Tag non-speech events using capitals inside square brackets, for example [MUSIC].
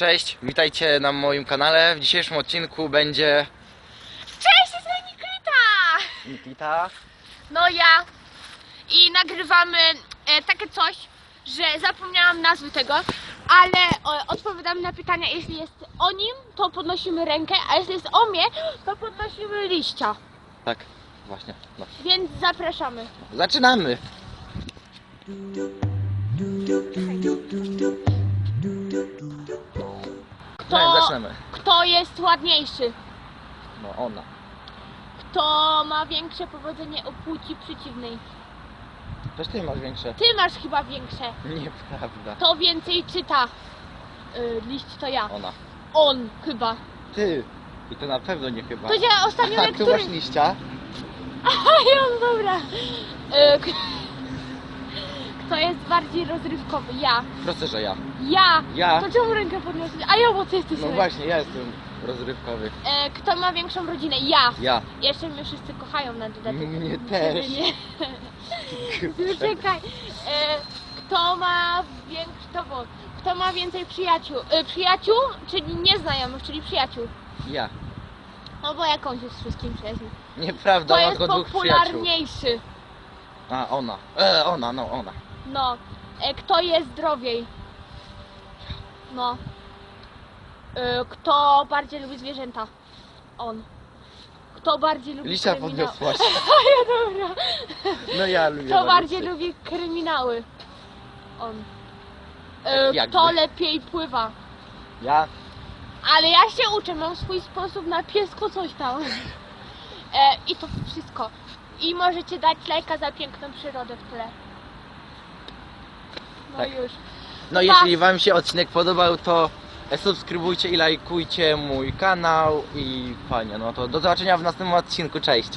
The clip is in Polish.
Cześć, witajcie na moim kanale. W dzisiejszym odcinku będzie Cześć, jest Nikita! Nikita. No ja. I nagrywamy e, takie coś, że zapomniałam nazwy tego, ale e, odpowiadamy na pytania. Jeśli jest o nim, to podnosimy rękę, a jeśli jest o mnie, to podnosimy liścia. Tak, właśnie. No. Więc zapraszamy. Zaczynamy! Kto, zaczynamy. kto jest ładniejszy? No ona. Kto ma większe powodzenie o płci przeciwnej? Też ty masz większe. Ty masz chyba większe. Nieprawda. To więcej czyta. Y, liść to ja. Ona. On chyba. Ty! I to na pewno nie chyba. To ja ostatnio Aha, tu lektury... masz liścia. [LAUGHS] Ajo, dobra. E, k- Kto jest bardziej rozrywkowy? Ja. Proszę, że ja. Ja. Ja. To czemu rękę podnosisz? A ja, bo ty jesteś No właśnie, ja jestem rozrywkowy. E, Kto ma większą rodzinę? Ja. Ja. Jeszcze mnie wszyscy kochają na dodatek. Mnie też. Nie. [LAUGHS] Czekaj. E, Kto ma większy... To. Kto ma więcej przyjaciół? E, przyjaciół, czyli nieznajomych, czyli przyjaciół. Ja. No bo jakąś jest wszystkim przyjaciół. Nieprawda, Kto mam jest tylko dwóch przyjaciół. popularniejszy? A, ona. E, ona, no ona. No, e, kto jest zdrowiej? No. E, Kto bardziej lubi zwierzęta? On. Kto bardziej lubi Liścia kryminały? podniosłaś. [LAUGHS] ja dobra. No ja lubię Kto bardziej lubi kryminały? On. E, Jakby. Kto lepiej pływa? Ja. Ale ja się uczę, mam swój sposób na piesko coś tam. [LAUGHS] E, I to wszystko. I możecie dać lajka za piękną przyrodę w tle. No Tak. już. No jeśli wam się odcinek podobał, to subskrybujcie i lajkujcie mój kanał i fajnie, no to do zobaczenia w następnym odcinku, cześć!